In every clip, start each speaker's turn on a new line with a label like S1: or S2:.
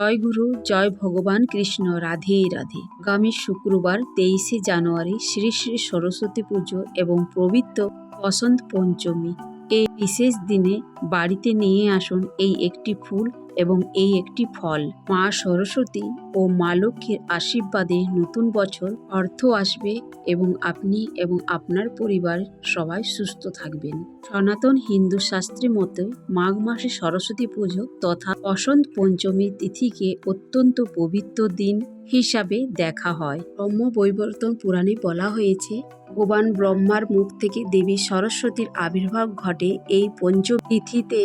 S1: জয় গুরু, জয় ভগবান কৃষ্ণ, রাধে রাধে। আগামী শুক্রবার তেইশে জানুয়ারি শ্রী শ্রী সরস্বতী পুজো এবং পবিত্র বসন্ত পঞ্চমী। এই বিশেষ দিনে বাড়িতে নিয়ে আসুন এই একটি ফুল এবং এই একটি ফল। মা সরস্বতী ও মা লক্ষ্মীর আশীর্বাদে নতুন বছর অর্থ আসবে এবং আপনি এবং আপনার পরিবার সবাই সুস্থ থাকবেন। সনাতন হিন্দু শাস্ত্রে মতে মাঘ মাসে সরস্বতী পুজো তথা বসন্ত পঞ্চমী তিথিকে অত্যন্ত পবিত্র দিন হিসাবে দেখা হয়। ব্রহ্ম বৈবর্তন পুরাণে বলা হয়েছে ভগবান ব্রহ্মার মুখ থেকে দেবী সরস্বতীর আবির্ভাব ঘটে এই পঞ্চতিথিতে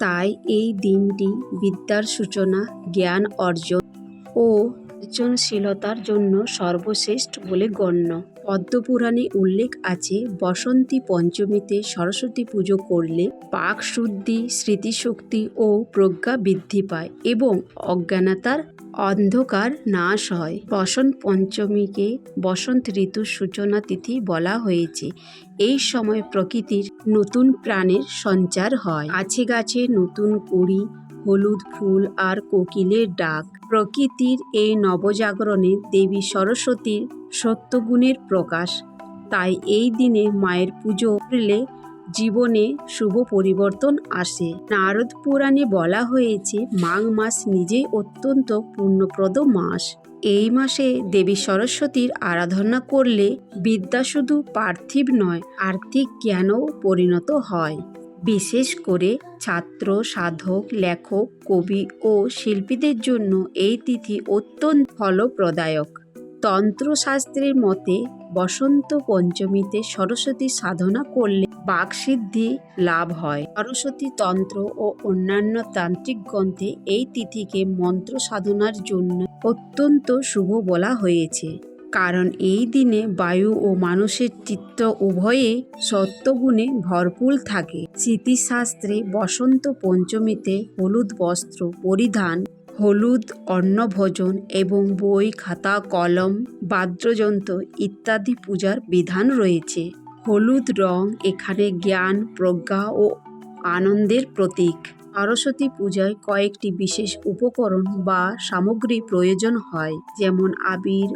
S1: তাই এই দিনটি বিদ্যার সূচনা, জ্ঞান অর্জন ও সৃজনশীলতার জন্য সর্বশ্রেষ্ঠ বলে গণ্য। পদ্মপুরাণে উল্লেখ আছে, বসন্তী পঞ্চমীতে সরস্বতী পুজো করলে পাক শুদ্ধি, স্মৃতিশক্তি ও প্রজ্ঞা বৃদ্ধি পায় এবং অজ্ঞানতার অন্ধকার নাশ হয়। বসন্ত পঞ্চমীকে বসন্ত ঋতুর সূচনা তিথি বলা হয়েছে। এই সময় প্রকৃতির নতুন প্রাণের সঞ্চার হয়। গাছে গাছে নতুন কুড়ি, হলুদ ফুল আর কোকিলের ডাক। প্রকৃতির এই নবজাগরণে দেবী সরস্বতীর সত্যগুণের প্রকাশ। তাই এই দিনে মায়ের পুজো করলে জীবনে শুভ পরিবর্তন আসে। নারদ পুরাণে বলা হয়েছে, মাঘ মাস নিজেই অত্যন্ত পূর্ণপ্রদ মাস। এই মাসে দেবী সরস্বতীর আরাধনা করলে বিদ্যা শুধু পার্থিব নয়, আর্থিক জ্ঞানও পরিণত হয়। বিশেষ করে ছাত্র, সাধক, লেখক, কবি ও শিল্পীদের জন্য এই তিথি অত্যন্ত ফলপ্রদায়ক। তন্ত্রশাস্ত্রের মতে বসন্ত পঞ্চমীতে সরস্বতী সাধনা করলে বাকসিদ্ধি লাভ হয়। সরস্বতী তন্ত্র ও অন্যান্য তান্ত্রিক গ্রন্থে এই তিথিকে মন্ত্র সাধনার জন্য অত্যন্ত শুভ বলা হয়েছে। কারণ এই দিনে বায়ু ও মানুষের চিত্ত উভয়ে সত্যগুণে ভরপুর থাকে। স্মৃতিশাস্ত্রে বসন্ত পঞ্চমীতে হলুদ বস্ত্র পরিধান হলুদ, অন্নভোজন এবং বই, খাতা, কলম, বাদ্যযন্ত্র ইত্যাদি পূজার বিধান রয়েছে। হলুদ রং এখানে জ্ঞান, প্রজ্ঞা ও আনন্দের প্রতীক। সরস্বতী পূজায় কয়েকটি বিশেষ উপকরণ বা সামগ্রী প্রয়োজন হয়, যেমন আবির,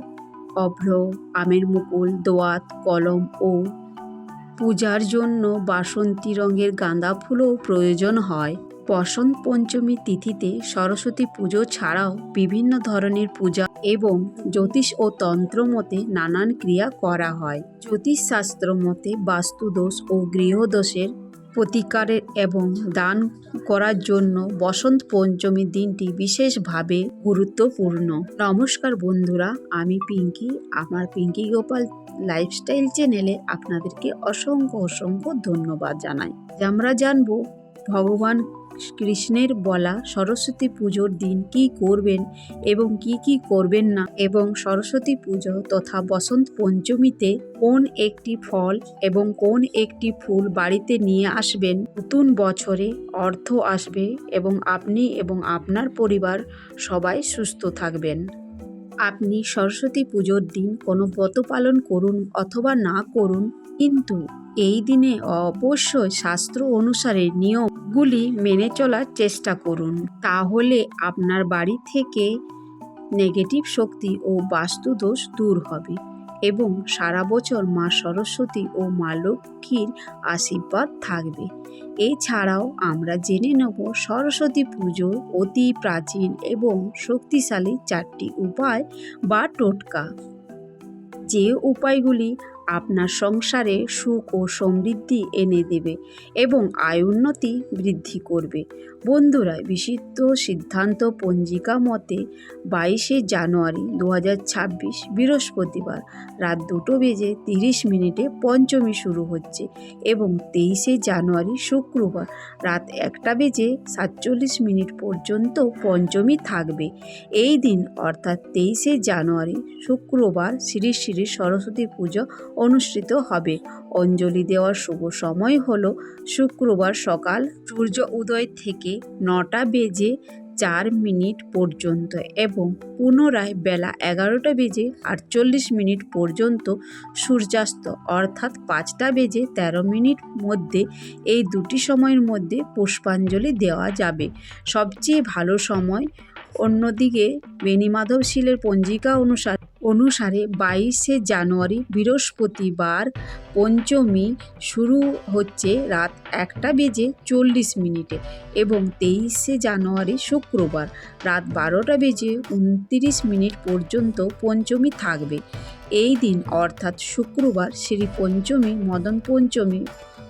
S1: অভ্র, আমের মুকুল, দোয়াত, কলম ও পূজার জন্য বাসন্তী রঙের গাঁদা ফুলও প্রয়োজন হয়। বসন্ত পঞ্চমী তিথিতে সরস্বতী পুজো ছাড়াও বিভিন্ন ধরনের পূজা এবং জ্যোতিষ ও তন্ত্র মতে নানান ক্রিয়া করা হয়। জ্যোতিষশাস্ত্র মতে বাস্তুদোষ ও গৃহদোষের প্রতিকারের এবং দান করার জন্য বসন্ত পঞ্চমীর দিনটি বিশেষভাবে গুরুত্বপূর্ণ। নমস্কার বন্ধুরা, আমি পিঙ্কি। আমার পিঙ্কি গোপাল লাইফস্টাইল চ্যানেলে আপনাদেরকে অসংখ্য অসংখ্য ধন্যবাদ জানাই। আমরা জানব ভগবান কৃষ্ণের বলা সরস্বতী পুজোর দিন কি করবেন এবং কি কি করবেন না এবং সরস্বতী পুজো তথা বসন্ত পঞ্চমীতে কোন একটি ফল এবং কোন একটি ফুল বাড়িতে নিয়ে আসবেন? নতুন বছরে অর্থ আসবে এবং আপনি এবং আপনার পরিবার সবাই সুস্থ থাকবেন। আপনি সরস্বতী পুজোর দিন কোনো ব্রত পালন করুন অথবা না করুন, কিন্তু এই দিনে অবশ্যই শাস্ত্র অনুসারে নিয়মগুলি মেনে চলার চেষ্টা করুন। তাহলে আপনার বাড়ি থেকে নেগেটিভ শক্তি ও বাস্তুদোষ দূর হবে এবং সারা বছর মা সরস্বতী ও মা লক্ষ্মীর আশীর্বাদ থাকবে। এছাড়াও আমরা জেনে নেব সরস্বতী পুজো অতি প্রাচীন এবং শক্তিশালী চারটি উপায় বা টোটকা। যে উপায়গুলি আপনার সংসারে সুখ ও সমৃদ্ধি এনে দেবে এবং আয় উন্নতি বৃদ্ধি করবে। বন্ধুরা বিশুদ্ধ সিদ্ধান্ত পঞ্জিকা মতে বাইশে জানুয়ারি দু ছাব্বিশ বৃহস্পতিবার রাত দুটো বেজে তিরিশ মিনিটে পঞ্চমী শুরু হচ্ছে এবং তেইশে জানুয়ারি শুক্রবার রাত একটা বেজে সাতচল্লিশ মিনিট পর্যন্ত পঞ্চমী থাকবে। এই দিন, অর্থাৎ তেইশে জানুয়ারি শুক্রবার শ্রী শ্রী সরস্বতী পুজো অনুষ্ঠিত হবে। অঞ্জলি দেওয়ার শুভ সময় হল শুক্রবার সকাল সূর্য উদয় থেকে নটা বেজে চার মিনিট পর্যন্ত এবং পুনরায় বেলা এগারোটা বেজে আটচল্লিশ মিনিট পর্যন্ত সূর্যাস্ত, অর্থাৎ পাঁচটা বেজে তেরো মিনিট মধ্যে এই দুটি সময়ের মধ্যে পুষ্পাঞ্জলি দেওয়া যাবে। সবচেয়ে ভালো সময় অন্যদিকে, বেণীমাধব শীলের পঞ্জিকা অনুসারে অনুসারে বাইশে জানুয়ারি বৃহস্পতিবার পঞ্চমী শুরু হচ্ছে রাত একটা বেজে চল্লিশ মিনিটে এবং তেইশে জানুয়ারি শুক্রবার রাত বারোটা বেজে উনত্রিশ মিনিট পর্যন্ত পঞ্চমী থাকবে। এই দিন, অর্থাৎ শুক্রবার, শ্রী পঞ্চমী, মদন পঞ্চমী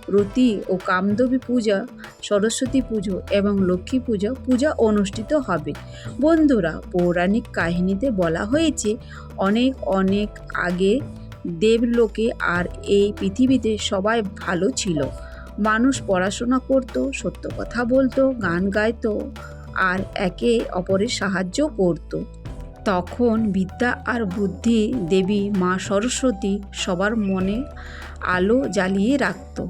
S1: রতি ও কামদবী পূজা, সরস্বতী পুজো এবং লক্ষ্মী পূজা পূজা অনুষ্ঠিত হবে। বন্ধুরা, পৌরাণিক কাহিনীতে বলা হয়েছে, অনেক অনেক আগে দেবলোকে আর এই পৃথিবীতে সবাই ভালো ছিল। মানুষ পড়াশোনা করত, সত্য কথা বলতো, গান গাইতো আর একে অপরের সাহায্য করত। তখন বিদ্যা আর বুদ্ধি দেবী মা সরস্বতী সবার মনে আলো জ্বালিয়ে রাখত।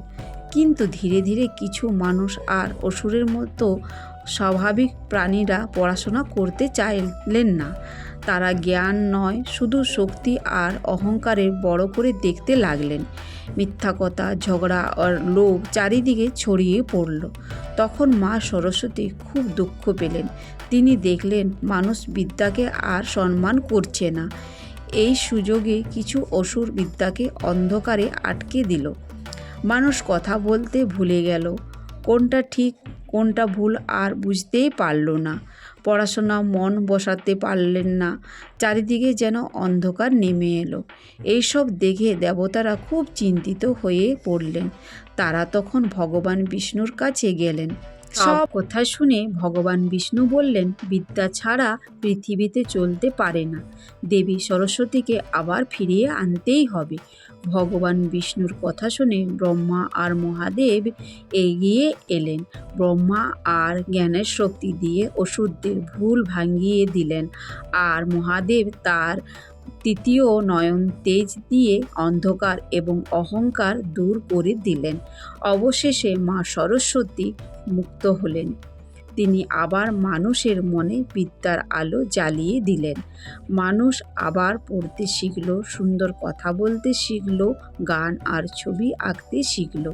S1: কিন্তু ধীরে ধীরে কিছু মানুষ আর অসুরের মতো স্বাভাবিক প্রাণীরা পড়াশোনা করতে চাইলেন না। তারা জ্ঞান নয়, শুধু শক্তি আর অহংকারে বড় করে দেখতে লাগলেন। মিথ্যা কথা, ঝগড়া আর লোভ চারিদিকে ছড়িয়ে পড়ল। তখন মা সরস্বতী খুব দুঃখ পেলেন। তিনি দেখলেন, মানুষ বিদ্যাকে আর সম্মান করছে না। এই সুযোগে কিছু অসুর বিদ্যাকে অন্ধকারে আটকে দিল। মানুষ কথা বলতে ভুলে গেল। কোনটা ঠিক কোনটা ভুল আর বুঝতেই পারল না। পড়াশোনা মন বসাতে পারলেন না। চারিদিকে যেন অন্ধকার নেমে এলো। এইসব দেখে দেবতারা খুব চিন্তিত হয়ে পড়লেন। তারা তখন ভগবান বিষ্ণুর কাছে গেলেন। সব কথা শুনে ভগবান বিষ্ণু বললেন বিদ্যা ছাড়া পৃথিবীতে চলতে পারে না। দেবী সরস্বতীকে আবার ফিরিয়ে আনতেই হবে। ভগবান বিষ্ণুর কথা শুনে ব্রহ্মা আর মহাদেব এগিয়ে এলেন। ব্রহ্মা আর জ্ঞানের শক্তি দিয়ে ওষুধদের ভুল ভাঙিয়ে দিলেন আর মহাদেব তার তৃতীয় নয়ন তেজ দিয়ে অন্ধকার এবং অহংকার দূর করে দিলেন। অবশেষে মা সরস্বতী মুক্ত হলেন। তিনি আবার মানুষের মনে বিদ্যার আলো জ্বালিয়ে দিলেন। মানুষ আবার পড়তে শিখল, সুন্দর কথা বলতে শিখল, গান আর ছবি আঁকতে শিখল।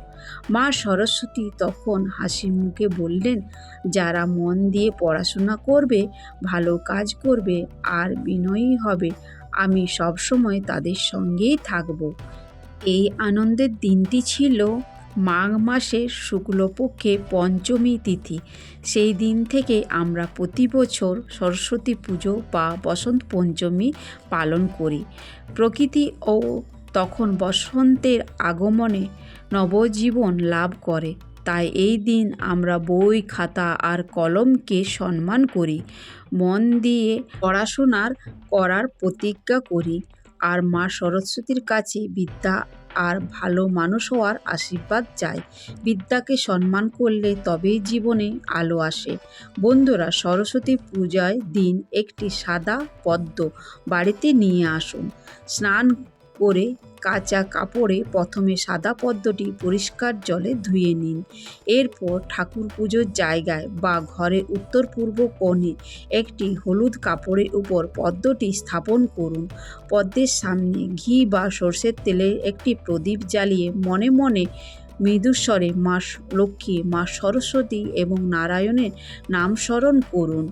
S1: মা সরস্বতী তখন হাসি মুখে বললেন, যারা মন দিয়ে পড়াশোনা করবে, ভালো কাজ করবে, আর বিনয়ী হবে, আমি সবসময় তাদের সঙ্গেই থাকব। এই আনন্দের দিনটি ছিল মাঘ মাসের শুক্লপক্ষে পঞ্চমী তিথি। সেই দিন থেকে আমরা প্রতি বছর সরস্বতী পুজো বা বসন্ত পঞ্চমী পালন করি। প্রকৃতি ও তখন বসন্তের আগমনে নবজীবন লাভ করে। তাই এই দিন আমরা বই, খাতা আর কলমকে সম্মান করি। মন দিয়ে পড়াশোনার করার প্রতিজ্ঞা করি। আর মা সরস্বতীর কাছে বিদ্যা আর ভালো মানুষ হওয়ার আশীর্বাদ চাই। বিদ্যাকে সম্মান করলে তবেই জীবনে আলো আসে। বন্ধুরা, সরস্বতী পূজায় দিন একটি সাদা পদ্ম বাড়িতে নিয়ে আসুন। স্নান করে কাঁচা কাপড়ে প্রথমে সাদা পদ্মটি পরিষ্কার জলে ধুয়ে নিন। এরপর ঠাকুর পুজোর জায়গায় বা ঘরের উত্তর পূর্ব কোণে একটি হলুদ কাপড়ের উপর পদ্মটি স্থাপন করুন। পদ্মের সামনে ঘি বা সর্ষের তেলে একটি প্রদীপ জ্বালিয়ে মনে মনে মৃদুস্বরে মা লক্ষ্মী, মা সরস্বতী এবং নারায়ণের নাম স্মরণ করুন।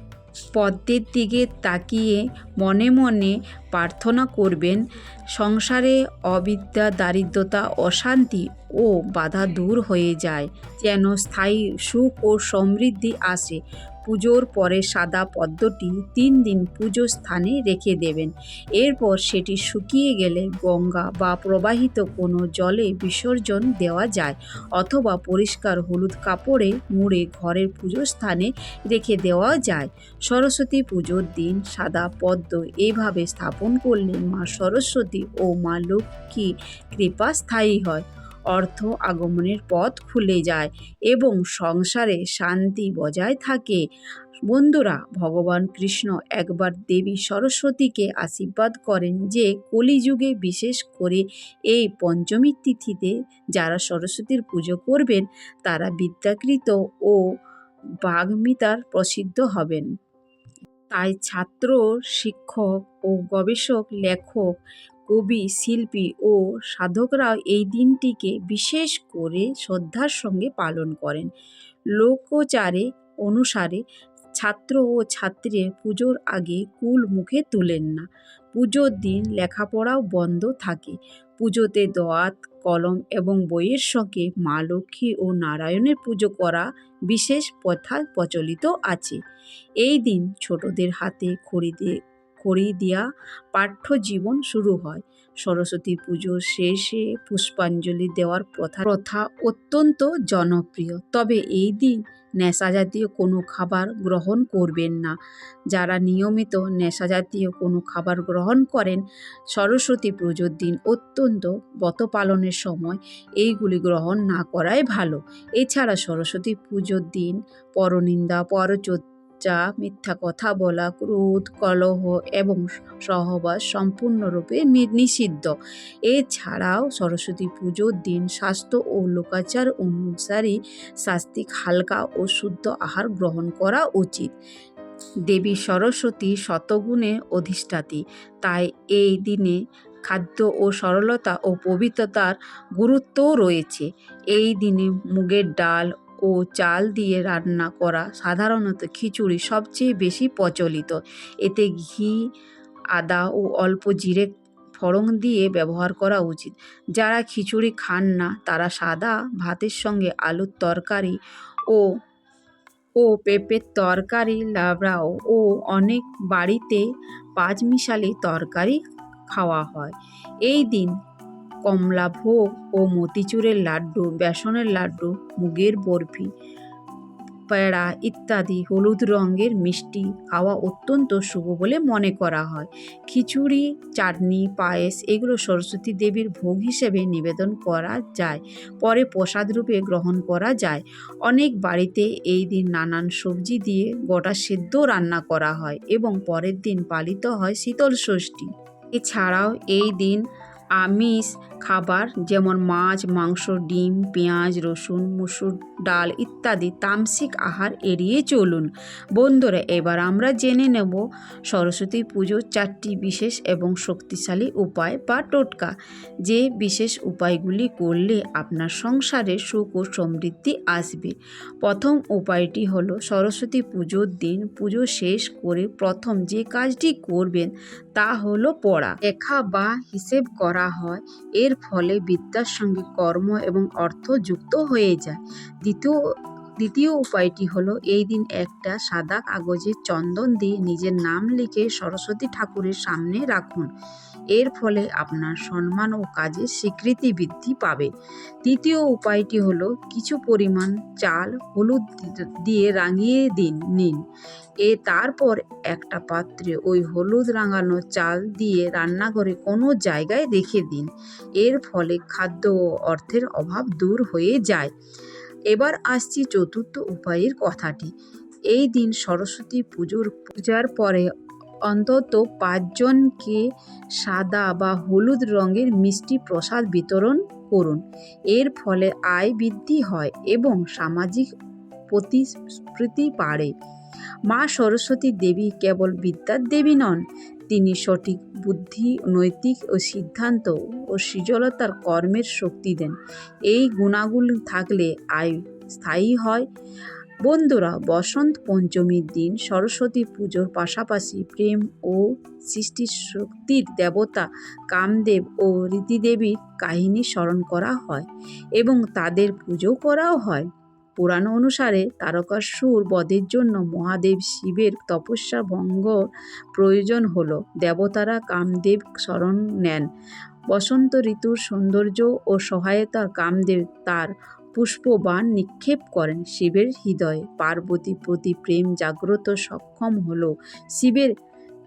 S1: পদ্মের দিকে তাকিয়ে মনে মনে প্রার্থনা করবেন, সংসারে অবিদ্যা, দারিদ্রতা, অশান্তি ও বাধা দূর হয়ে যায়, যেন স্থায়ী সুখ ও সমৃদ্ধি আসে। পুজোর পরে সাদা পদ্মটি তিন দিন পুজো স্থানে রেখে দেবেন। এরপর সেটি শুকিয়ে গেলে গঙ্গা বা প্রবাহিত কোনো জলে বিসর্জন দেওয়া যায় অথবা পরিষ্কার হলুদ কাপড়ে মুড়ে ঘরের পুজো স্থানে রেখে দেওয়া যায়। সরস্বতী পুজোর দিন সাদা পদ্ম এইভাবে স্থাপন করলে মা সরস্বতী ও মা লক্ষ্মী কৃপা স্থায়ী হয়। অর্থ আগমনের পথ খুলে যায় এবং সংসারে শান্তি বজায় থাকে। বন্ধুরা, ভগবান কৃষ্ণ একবার দেবী সরস্বতীকে আশীর্বাদ করেন যে কলিযুগে বিশেষ করে এই পঞ্চমী তিথিতে যারা সরস্বতীর পুজো করবেন, তারা বিদ্যাকৃত ও বাগ্মিতার প্রসিদ্ধ হবেন। তাই ছাত্র, শিক্ষক ও গবেষক, লেখক কবি, শিল্পী ও সাধকরাও এই দিনটিকে বিশেষ করে শ্রদ্ধার সঙ্গে পালন করেন। লোকচারে অনুসারে ছাত্র ও ছাত্রীরা পুজোর আগে কুল মুখে তুলেন না। পুজোর দিন লেখাপড়াও বন্ধ থাকে। পুজোতে দোয়াত কলম এবং বইয়ের সঙ্গে মা লক্ষ্মী ও নারায়ণের পুজো করা বিশেষ প্রথা প্রচলিত আছে। এই দিন ছোটদের হাতে খড়ি দিয়ে খড়ি দেওয়া পাঠ্য জীবন শুরু হয়। সরস্বতী পুজোর শেষে পুষ্পাঞ্জলি দেওয়ার প্রথা প্রথা অত্যন্ত জনপ্রিয়। তবে এই দিন নেশা জাতীয় কোনো খাবার গ্রহণ করবেন না। যারা নিয়মিত নেশা জাতীয় কোনো খাবার গ্রহণ করেন, সরস্বতী পুজোর দিন অত্যন্ত ব্রত পালনের সময় এইগুলি গ্রহণ না করাই ভালো। এছাড়া সরস্বতী পুজোর দিন পরনিন্দা পরচর্চা মিথ্যা কথা বলা, ক্রোধ, কলহ এবং সহবাস সম্পূর্ণরূপে নিষিদ্ধ। এছাড়াও সরস্বতী পুজোর দিন স্বাস্থ্য ও লোকাচার অনুসারে শাস্তিক হালকা ও শুদ্ধ আহার গ্রহণ করা উচিত। দেবী সরস্বতী শতগুণে অধিষ্ঠাত্রী তাই এই দিনে খাদ্য ও সরলতা ও পবিত্রতার গুরুত্বও রয়েছে। এই দিনে মুগের ডাল ও চাল দিয়ে রান্না করা সাধারণত খিচুড়ি সবচেয়ে বেশি প্রচলিত। এতে ঘি, আদা ও অল্প জিরে ফড়ং দিয়ে ব্যবহার করা উচিত। যারা খিচুড়ি খান না, তারা সাদা ভাতের সঙ্গে আলুর তরকারি ও ও পেঁপের তরকারি, লাবড়াও ও অনেক বাড়িতে পাঁচমিশালি তরকারি খাওয়া হয়। এই দিন কমলা ভোগ ও মতিচুরের লাড্ডু, বেসনের লাড্ডু, মুগের বরফি, পেড়া ইত্যাদি হলুদ রঙের মিষ্টি খাওয়া অত্যন্ত শুভ বলে মনে করা হয়। খিচুড়ি, চাটনি, পায়েস এগুলো সরস্বতী দেবীর ভোগ হিসেবে নিবেদন করা যায়, পরে প্রসাদ রূপে গ্রহণ করা যায়। অনেক বাড়িতে এই দিন নানান সবজি দিয়ে গোটা সেদ্ধ রান্না করা হয় এবং পরের দিন পালিত হয় শীতল ষষ্ঠী। এছাড়াও এই দিন আমিষ, খাবার যেমন মাছ, মাংস, ডিম, পেঁয়াজ, রসুন, মুসুর ডাল ইত্যাদি তামসিক আহার এড়িয়ে চলুন। বন্ধুরা, এবার আমরা জেনে নেব সরস্বতী পুজোর চারটি বিশেষ এবং শক্তিশালী উপায় বা টোটকা। যে বিশেষ উপায়গুলি করলে আপনার সংসারে সুখ ও সমৃদ্ধি আসবে। প্রথম উপায়টি হলো সরস্বতী পুজোর দিন পুজো শেষ করে প্রথম যে কাজটি করবেন তা হলো পড়া। লেখা বা হিসেব করা হয়, এর ফলে বিদ্যার সঙ্গে কর্ম এবং অর্থ যুক্ত হয়ে যায়। দ্বিতীয় দ্বিতীয় উপায়টি হলো, এই দিন একটা সাদা কাগজে চন্দন দিয়ে নিজের নাম লিখে সরস্বতী ঠাকুরের সামনে রাখুন। এর ফলে আপনার সম্মান ও কাজের স্বীকৃতি বৃদ্ধি পাবে। তৃতীয় উপায়টি হলো কিছু পরিমাণ চাল হলুদ দিয়ে রাঙিয়ে দিন, নিন। এ তারপর একটা পাত্রে ওই হলুদ রাঙানো চাল দিয়ে রান্নাঘরে কোনো জায়গায় রেখে দিন। এর ফলে খাদ্য ও অর্থের অভাব দূর হয়ে যায়। এবার আসছি চতুর্থ উপায়ের কথাটি। এই দিন সরস্বতী পুজোর, পূজার পরে অন্তত পাঁচজনকে সাদা বা হলুদ রঙের মিষ্টি প্রসাদ বিতরণ করুন। এর ফলে আয় বৃদ্ধি হয় এবং সামাজিক প্রতিস্ফৃতি বাড়ে। মা সরস্বতী দেবী কেবল বিদ্যার দেবী নন, তিনি সঠিক বুদ্ধি, নৈতিক ও সিদ্ধান্ত ও সৃজলতার কর্মের শক্তি দেন। এই গুণাগুলি থাকলে আয় স্থায়ী হয়। বন্ধুরা, বসন্ত পঞ্চমীর দিন সরস্বতী পুজোর পাশাপাশি প্রেম ও সৃষ্টির শক্তির দেবতা কামদেব ও রীতিদেবীর কাহিনী স্মরণ করা হয় এবং তাদের পুজো করাও হয়। পুরাণ অনুসারে তারকাসুর বধের জন্য মহাদেব শিবের তপস্যা ভঙ্গ প্রয়োজন হলো। দেবতারা কামদেব স্মরণ নেন। বসন্ত ঋতুর সৌন্দর্য ও সহায়তা কামদেব তার পুষ্পবাণ নিক্ষেপ করেন শিবের হৃদয়ে। পার্বতী প্রতি প্রেম জাগ্রত সক্ষম হল। শিবের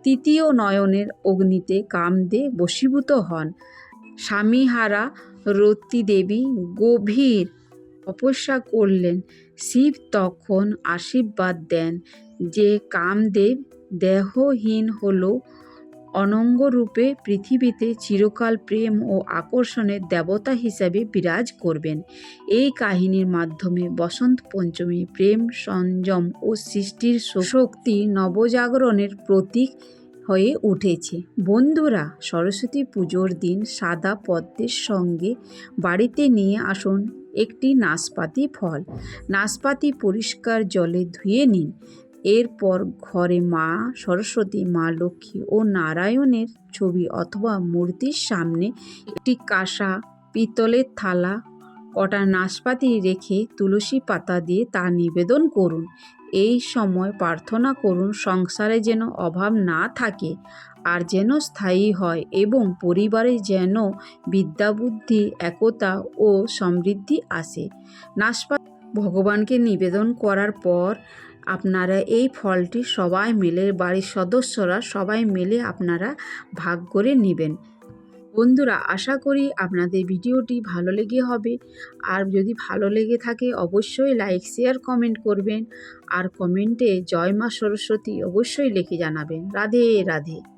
S1: তৃতীয় নয়নের অগ্নিতে কামদেব বশীভূত হন। স্বামীহারা রতি দেবী গভীর তপস্যা করলেন। শিব তখন আশীর্বাদ দেন। যে কামদেব দেহহীন হলো অনঙ্গরূপে পৃথিবীতে চিরকাল প্রেম ও আকর্ষণের দেবতা হিসাবে বিরাজ করবেন। এই কাহিনীর মাধ্যমে বসন্ত পঞ্চমী প্রেম সংযম ও সৃষ্টির শক্তি নবজাগরণের প্রতীক হয়ে উঠেছে। বন্ধুরা, সরস্বতী পুজোর দিন সাদা পদ্মের সঙ্গে বাড়িতে নিয়ে আসুন একটি নাশপাতি ফল। নাশপাতি পরিষ্কার জলে ধুয়ে নিন। এরপর ঘরে মা সরস্বতী, মা লক্ষ্মী ও নারায়ণের ছবি অথবা মূর্তির সামনে একটি কাঁসা, পিতলের থালা, কটা নাশপাতি রেখে তুলসী পাতা দিয়ে তা নিবেদন করুন। এই সময় প্রার্থনা করুন, সংসারে যেন অভাব না থাকে, আর যেন স্থায়ী হয় এবং পরিবারে যেন বিদ্যাবুদ্ধি, একতা ও সমৃদ্ধি আসে। নাশপাতি ভগবানকে নিবেদন করার পর আপনারা এই ফলটি সবাই মিলে, বাড়ির সদস্যরা সবাই মিলে আপনারা ভাগ করে নেবেন। বন্ধুরা, আশা করি আপনাদের ভিডিওটি ভালো লেগে হবে। আর যদি ভালো লেগে থাকে, অবশ্যই লাইক, শেয়ার, কমেন্ট করবেন। আর কমেন্টে জয় মা সরস্বতী অবশ্যই লিখে জানাবেন। রাধে রাধে।